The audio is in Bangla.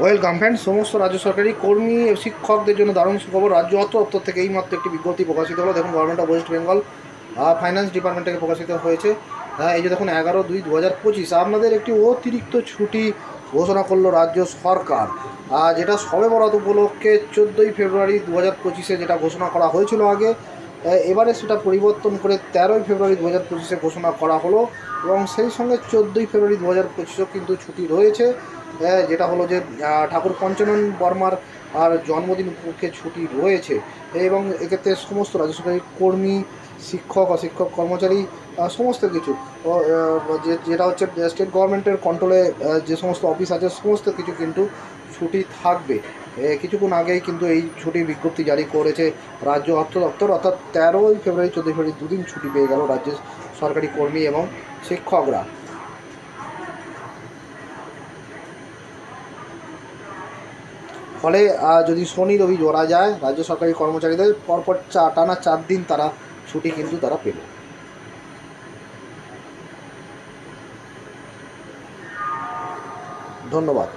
ওয়েলকাম ফ্রেন্ড সমস্ত রাজ্য সরকারি কর্মী শিক্ষকদের জন্য দারুণ সুখবর। রাজ্য অর্থ দপ্তর থেকে এই মাত্র একটি বিজ্ঞপ্তি প্রকাশিত হলো। দেখুন government of West Bengal finance department থেকে প্রকাশিত হয়েছে। হ্যাঁ, এই যে দেখুন এগারো দুই দু হাজার পঁচিশ আপনাদের একটি অতিরিক্ত ছুটি ঘোষণা করল রাজ্য সরকার। যেটা সবে বরাত উপলক্ষে চোদ্দোই ফেব্রুয়ারি দু হাজার পঁচিশে যেটা ঘোষণা করা হয়েছিল আগে এবারে সেটা পরিবর্তন করে তেরোই ফেব্রুয়ারি দু হাজার পঁচিশে ঘোষণা করা হলো এবং সেই সঙ্গে চোদ্দোই ফেব্রুয়ারি দু হাজার পঁচিশেও কিন্তু ছুটি রয়েছে যেটা হলো যে ঠাকুর পঞ্চানন বর্মার আর জন্মদিন উপলক্ষে ছুটি রয়েছে। এবং এক্ষেত্রে সমস্ত রাজ্য সরকারি কর্মী, শিক্ষক, অশিক্ষক, কর্মচারী সমস্ত কিছু যেটা হচ্ছে, স্টেট গভর্নমেন্টের কন্ট্রোলে যে সমস্ত অফিস আছে, সমস্ত কিছু কিন্তু ছুটি থাকবে। কিছুক্ষণ আগেই কিন্তু এই ছুটির বিজ্ঞপ্তি জারি করেছে রাজ্য অর্থ দপ্তর। অর্থাৎ তেরোই ফেব্রুয়ারি, চোদ্দোই ফেব্রুয়ারি দুদিন ছুটি পেয়ে গেল রাজ্যের সরকারি কর্মী এবং শিক্ষকরা। ফলে যদি শনি, রবি জোড়া যায়, রাজ্য সরকারি কর্মচারীদের পরপর চা, টানা চার দিন তারা ছুটি কিন্তু তারা পেল। ধন্যবাদ।